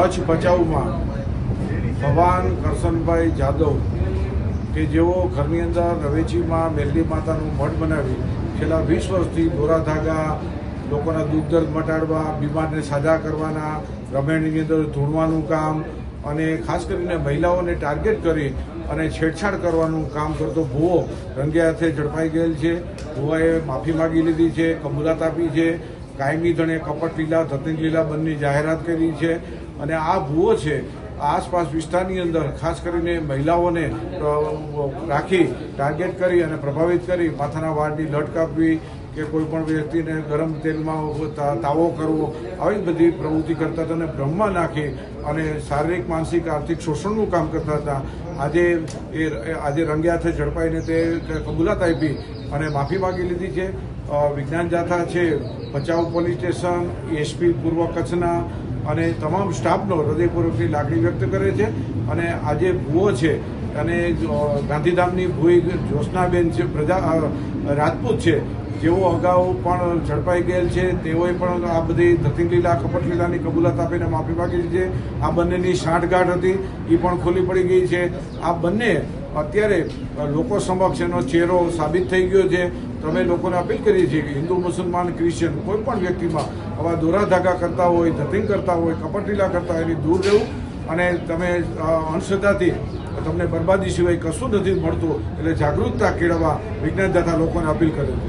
કચ્છ ભચાઉમાં ભવાન કરશનભાઈ જાદવ કે જેઓ ઘરની અંદર રવેચીમાં મેલડી માતાનું મઠ બનાવી છેલ્લા વીસ વર્ષથી દોરા ધાગા લોકોના દુઃખ દર્દ મટાડવા, બીમારને સાજા કરવાના, રમેણની અંદર ધૂણવાનું કામ અને ખાસ કરીને મહિલાઓને ટાર્ગેટ કરી અને છેડછાડ કરવાનું કામ કરતો ભૂવો રંગે હાથે ઝડપાઈ ગયેલ છે. ભુવાએ માફી માગી લીધી છે કબૂલાત આપી છે. કાયમી ધણે કપટ લીલા ધતિંગ લીલા બંને જાહેરાત કરી છે અને આ ભૂવો છે, આસપાસ વિસ્તારની અંદર ખાસ કરીને મહિલાઓને રાખી, ટાર્ગેટ કરી અને પ્રભાવિત કરી, માથાના વાળની લટ કાપવી કે કોઈ પણ વ્યક્તિને ગરમ તેલમાં તાવો કરવો, આવી બધી પ્રવૃત્તિ કરતા હતા અને બ્રહ્મા નાખી અને શારીરિક, માનસિક, આર્થિક શોષણનું કામ કરતા હતા. આજે એ આજે રંગે હાથે ઝડપાઈને તે કબૂલાત આપી અને માફી માગી લીધી છે. વિજ્ઞાન જાથા છે ભચાઉ પોલીસ સ્ટેશન એસપી પૂર્વ કચ્છના અને તમામ સ્ટાફનો હૃદયપૂર્વકની લાગણી વ્યક્ત કરે છે. અને આજે ભૂવો છે, અને ગાંધીધામની ભૂઈ જ્યોત્સનાબેન છે, પ્રજા રાજપૂત છે જેઓ અગાઉ પણ ઝડપાઈ ગયેલ છે. તેઓએ પણ આ બધી દથિંગલીલા કપટ લીલાની કબૂલાત આપીને માફી માગી છે. આ બંનેની સાંઠગાંઠ હતી એ પણ ખુલ્લી પડી ગઈ છે. આ બંને અત્યારે લોકો સમક્ષ એનો ચહેરો સાબિત થઈ ગયો છે. તમે લોકોને અપીલ કરીએ છીએ કે હિન્દુ, મુસલમાન, ક્રિશ્ચિયન કોઈ પણ વ્યક્તિમાં આવા દોરા ધાગા કરતા હોય, ધતિંગ કરતા હોય કપટીલા કરતા હોય, એની દૂર રહેવું અને તમે અંધશ્રદ્ધાથી તમને બરબાદી સિવાય કશું નથી મળતું. એટલે જાગૃતતા કેળવવા વિજ્ઞાન તથા લોકોને અપીલ કરે છે.